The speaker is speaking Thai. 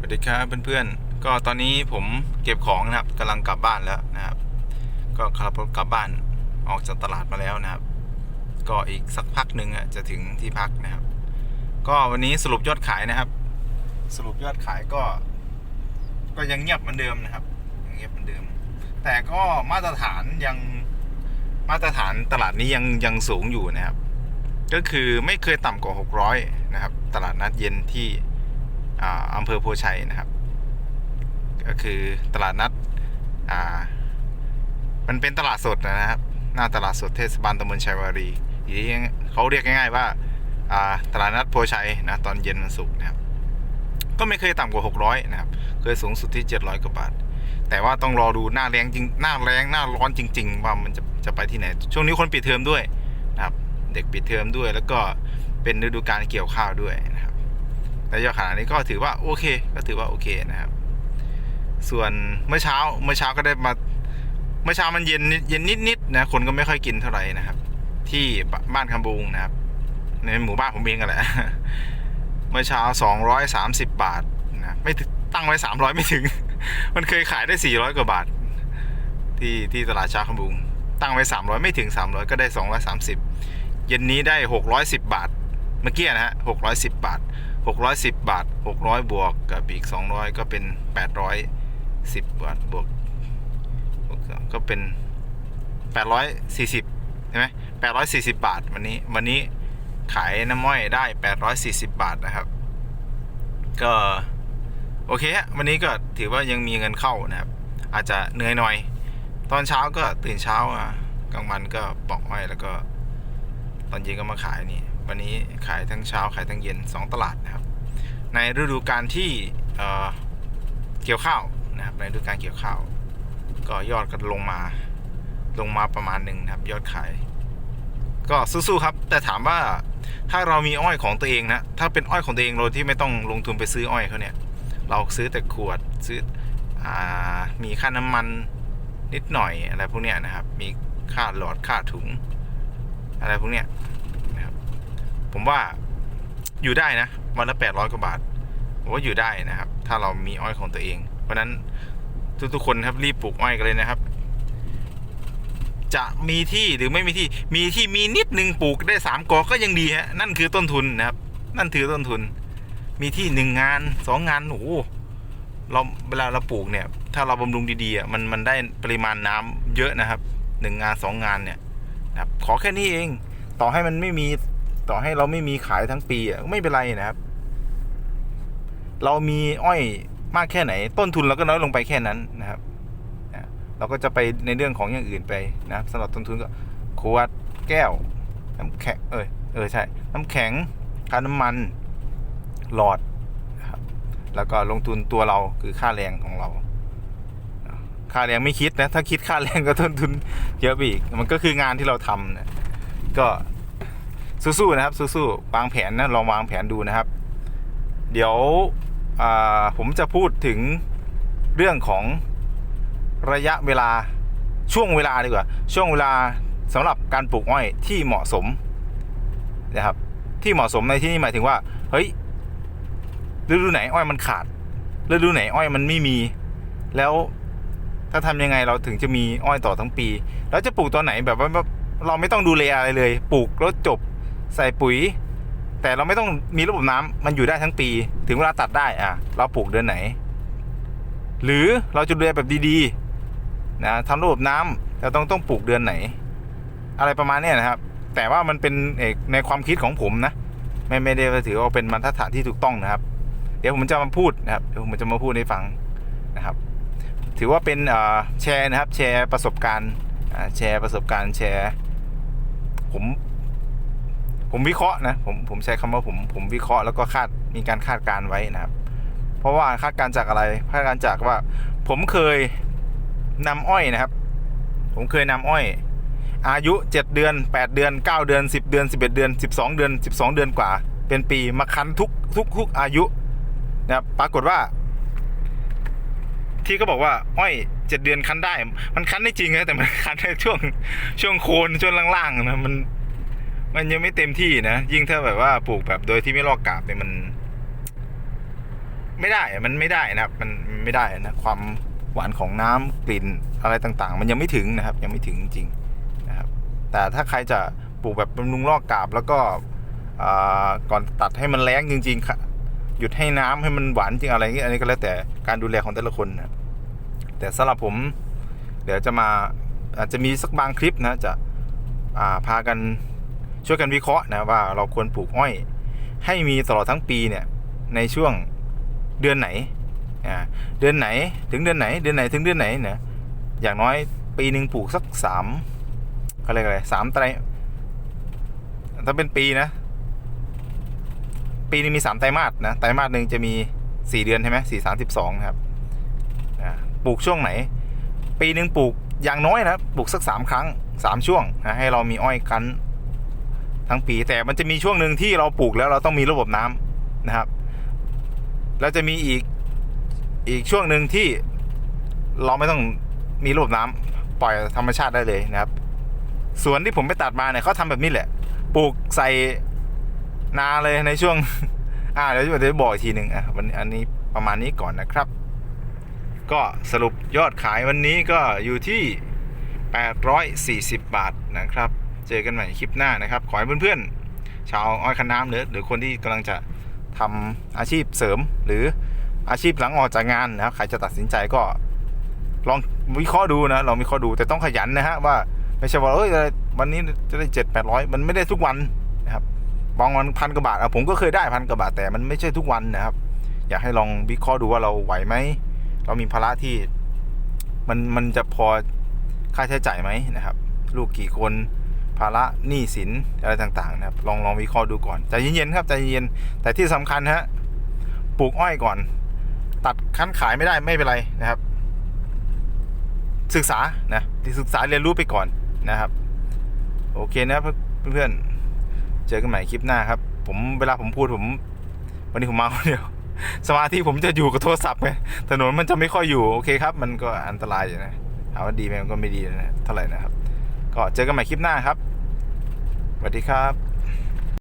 สวัสดีครับเพื่อนๆ ก็ตอนนี้ผมเก็บของนะครับกำลังกลับบ้านแล้วนะครับ ก็ขับรถกลับบ้านออกจากตลาดมาแล้วนะครับ ก็อีกสักพักหนึ่งอะจะถึงที่พักนะครับ ก็วันนี้สรุปยอดขายนะครับ สรุปยอดขายก็ ก็ยังเงียบเหมือนเดิมนะครับยังเงียบเหมือนเดิม แต่ก็มาตรฐานยังมาตรฐานตลาดนี้ยังยังสูงอยู่นะครับ ก็คือไม่เคยต่ำกว่า 600 นะครับ ตลาดนัดเย็นที่ อำเภอโพชัยนะครับ ก็คือตลาดนัดมันเป็นตลาดสดนะครับ หน้าตลาดสดเทศบาลตำบลชัยวารีหรือเขาเรียกง่ายๆว่าตลาดนัดโพชัยนะตอนเย็นวันศุกร์นะครับ ก็ไม่เคยต่ำกว่า 600 นะครับ เคยสูงสุดที่ 700 กว่าบาท แต่ว่าต้องรอดูหน้าแรงจริงหน้าแรงหน้าร้อนจริง ๆ ว่ามันจะจะไปที่ไหน ช่วงนี้คนปิดเทอมด้วยนะครับ เด็กปิดเทอมด้วย แล้วก็เป็นฤดูการเกี่ยวข้าวด้วยนะ รับแต่ยอดขนาดนี้ก็ถือว่าโอเค ก็ถือว่าโอเคนะครับ ส่วนเมื่อเช้าเมื่อเช้าก็ได้มาเมื่อเช้ามันเย็นเย็นนิดๆนะคนก็ไม่ค่อยกินเท่าไหร่นะครับ ที่บ้านคำบุงนะครับ ในหมู่บ้านผมเองกันแหละเมื่อเช้าสองร้อยสามสิบบาทนะไม่ถึงตั้งไว้สามร้อยไม่ถึง มันเคยขายได้สี่ร้อยกว่าบาท ที่ที่ตลาดเช้าคำบุงตั้งไว้สามร้อยไม่ถึงสามร้อยก็ได้สองร้อยสามสิบเย็นนี้ได้หกร้อยสิบบาท เมื่อกี้นะฮะหกร้อยสิบบาท หกร้อยสิบาทหกร้อยบวกกับอีกสองร้อยก็เป็นแปดร้อยสิบาทบวก ก็เป็นแปดร้อยสี่สิบใช่ไหมแปดร้อยสี่สิบาท วันนี้วันนี้ขายน้ำม้อยได้แปดร้อยสี่สิบาทนะครับ ก็ โอเคฮะวันนี้ก็ถือว่ายังมีเงินเข้านะครับ อาจจะเหนื่อยหน่อย ตอนเช้าก็ตื่นเช้าอะกลางวันก็ปอกอ้อยแล้วก็ ตอนเย็นก็มาขายนี่ วันนี้ขายทั้งเช้าขายทั้งเย็น 2 ตลาดนะครับ ในฤดูการที่เเกี่ยวข้าวนะครับ ในฤดูการเกี่ยวข้าว ก็ยอดก็ลงมาลงมาประมาณหนึ่งนะครับ ยอดขาย ก็สู้ๆครับ แต่ถามว่าถ้าเรามีอ้อยของตัวเองนะถ้าเป็นอ้อยของตัวเองโดยที่ไม่ต้องลงทุนไปซื้ออ้อยเขาเนี่ย เราซื้อแต่ขวดซื้ออมีค่าน้ำมันนิดหน่อยอะไรพวกเนี้ยนะครับ มีค่าหลอดค่าถุง อะไรพวกเนี้ย ผมว่าอยู่ได้นะวันละแปดร้อยกว่าบาทผมว่าอยู่ได้นะครับ ถ้าเรามีอ้อยของตัวเอง เพราะนั้นทุกๆคนครับรีบปลูกอ้อยกันเลยนะครับ จะมีที่หรือไม่มีที่ มีที่มีนิดนึงปลูกได้สามกอก็ยังดีฮะนั่นคือต้นทุนนะครับ นั่นคือต้นทุน มีที่หนึ่งงานสองงานโอ้โหเราเวลาเราปลูกเนี่ย ถ้าเราบำรุงดีๆอะมันมันได้ปริมาณน้ำเยอะนะครับหนึ่งงานสองงานเนี่ยนะครับขอแค่นี้เอง ต่อให้มันไม่มี ต่อให้เราไม่มีขายทั้งปีไม่เป็นไรนะครับ เรามีอ้อยมากแค่ไหน ต้นทุนเราก็น้อยลงไปแค่นั้นนะครับเราก็จะไปในเรื่องของอย่างอื่นไปนะสำหรับต้นทุนก็ขวดแก้ว น้ำแข็งเออเออใช่ น้ำแข็งค่าน้ำมันหลอดนะครับแล้วก็ลงทุนตัวเราคือค่าแรงของเรา ค่าแรงไม่คิดนะ ถ้าคิดค่าแรงก็ต้นทุนเยอะไปอีก มันก็คืองานที่เราทำนะก็ สู้ๆนะครับสู้ๆวางแผนนะลองวางแผนดูนะครับ เดี๋ยวผมจะพูดถึงเรื่องของระยะเวลาช่วงเวลาดีกว่า ช่วงเวลาสำหรับการปลูกอ้อยที่เหมาะสมนะครับ ที่เหมาะสมในที่นี้หมายถึงว่า เฮ้ยฤดูไหนอ้อยมันขาดฤดูไหนอ้อยมันไม่มี แล้วถ้าทำยังไงเราถึงจะมีอ้อยต่อทั้งปี แล้วจะปลูกตอนไหนแบบว่าเราไม่ต้องดูแลอะไรเลย ปลูกแล้วจบ ใส่ปุ๋ย แต่เราไม่ต้องมีระบบน้ำมันอยู่ได้ทั้งปี ถึงเวลาตัดได้อะเราปลูกเดือนไหน หรือเราจะดูแลแบบดีๆนะทำระบบน้ำเราต้องต้องปลูกเดือนไหน อะไรประมาณนี้นะครับ แต่ว่ามันเป็นเอกในความคิดของผมนะไม่ไม่ได้ถือว่าเป็นมาตรฐานที่ถูกต้องนะครับ เดี๋ยวผมจะมาพูดนะครับเดี๋ยวผมจะมาพูดให้ฟังนะครับ ถือว่าเป็นเอ่อแชร์นะครับ แชร์ประสบการณ์แชร์ประสบการณ์แชร์ ผม ผมวิเคราะห์นะผมผมใช้คำว่าผมผมวิเคราะห์แล้วก็คาดมีการคาดการณ์ไว้นะครับ เพราะว่าคาดการณ์จากอะไรคาดการณ์จากว่า ผมเคยนำอ้อยนะครับ ผมเคยนำอ้อย อายุ 7 เดือน 8 เดือน 9 เดือน 10 เดือน 11 เดือน 12 เดือน 12 เดือนกว่า เป็นปีมาคั้นทุกทุกทุกอายุนะครับปรากฏว่า ที่เขาบอกว่า อ้อยเจ็ดเดือนคั้นได้ มันคั้นได้จริงนะแต่มันคั้นในช่วงช่วงโคนช่วงล่างๆนะมัน มันยังไม่เต็มที่นะ ยิ่งถ้าแบบว่าปลูกแบบโดยที่ไม่ลอกกาบเนี่ยมัน ไม่ได้ มันไม่ได้นะครับ มันไม่ได้นะ ความหวานของน้ำกลิ่นอะไรต่าง ๆ มันยังไม่ถึงนะครับ ยังไม่ถึงจริงนะครับ แต่ถ้าใครจะปลูกแบบบำรุงรอกกาบแล้วก็ก่อนตัดให้มันแรงจริง ๆ ค่ะ หยุดให้น้ำให้มันหวานจริงอะไรเงี้ยอันนี้ก็แล้วแต่การดูแลของแต่ละคนนะแต่สำหรับผม เดี๋ยวจะมาอาจจะมีสักบางคลิปนะจะพากัน ช่วยกันวิเคราะห์นะว่าเราควรปลูกอ้อย ให้มีตลอดทั้งปีเนี่ยในช่วงเดือนไหนอ่าเดือนไหนถึงเดือนไหน เดือนไหนถึงเดือนไหนเนี่ยอย่างน้อยปีหนึ่งปลูกสักสามเขาเรียกอะไรสามไตรถ้าเป็นปีนะ ปีนึงมีสามไตรมาสนะไตรมาสหนึ่งจะมีสี่เดือนใช่ไหมสี่สามสิบสองครับปลูกช่วงไหน ปีหนึ่งปลูกอย่างน้อยนะปลูกสักสามครั้งสามช่วงนะให้เรามีอ้อยกัน ทั้งปีแต่มันจะมีช่วงหนึ่งที่เราปลูกแล้วเราต้องมีระบบน้ำนะครับ แล้วจะมีอีกอีกช่วงหนึ่งที่เราไม่ต้องมีระบบน้ำปล่อยธรรมชาติได้เลยนะครับสวนที่ผมไปตัดมาเนี่ยเขาทำแบบนี้แหละ ปลูกใส่นาเลยในช่วง อ่าเดี๋ยวจะบอกอีกทีหนึ่งอะวันอันนี้ประมาณนี้ก่อนนะครับ ก็สรุปยอดขายวันนี้ก็อยู่ที่ 840 บาทนะครับ เจอกันใหม่คลิปหน้านะครับ ขอให้เพื่อนๆ ชาวอ้อยคันน้ำหรือหรือคนที่กำลังจะทำอาชีพเสริม หรืออาชีพหลังออกจากงานนะครับใครจะตัดสินใจก็ลองวิเคราะห์ดูนะลองวิเคราะห์ดูแต่ต้องขยันนะฮะว่าไม่ใช่ว่าเอ้ยวันนี้จะได้เจ็ดแปดร้อยมันไม่ได้ทุกวันนะครับบางวันพันกว่าบาทอะผมก็เคยได้พันกว่าบาทแต่มันไม่ใช่ทุกวันนะครับ อยากให้ลองวิเคราะห์ดูว่าเราไหวไหมเรามีภาระที่ มันมันจะพอค่าใช้จ่ายไหมนะครับ ลูกกี่คน ภาระหนี้สินอะไรต่างๆนะครับลองลองวิเคราะห์ดูก่อนใจเย็นๆครับใจเย็นๆแต่ที่สำคัญฮะปลูกอ้อยก่อน ตัดคั้นขายไม่ได้ไม่เป็นไรนะครับ ศึกษานะที่ศึกษาเรียนรู้ไปก่อนนะครับ โอเคนะเพื่อนๆเจอกันใหม่คลิปหน้าครับ ผมเวลาผมพูดผม วันนี้ผมมาคนเดียวสมาธิผมจะอยู่กับโทรศัพท์ไงถนนมันจะไม่ค่อยอยู่โอเคครับ มันก็อันตรายอยู่นะถามว่าดีไหมมันก็ไม่ดีนะเท่าไหร่นะครับ ก็เจอกันใหม่คลิปหน้าครับสวัสดีครับ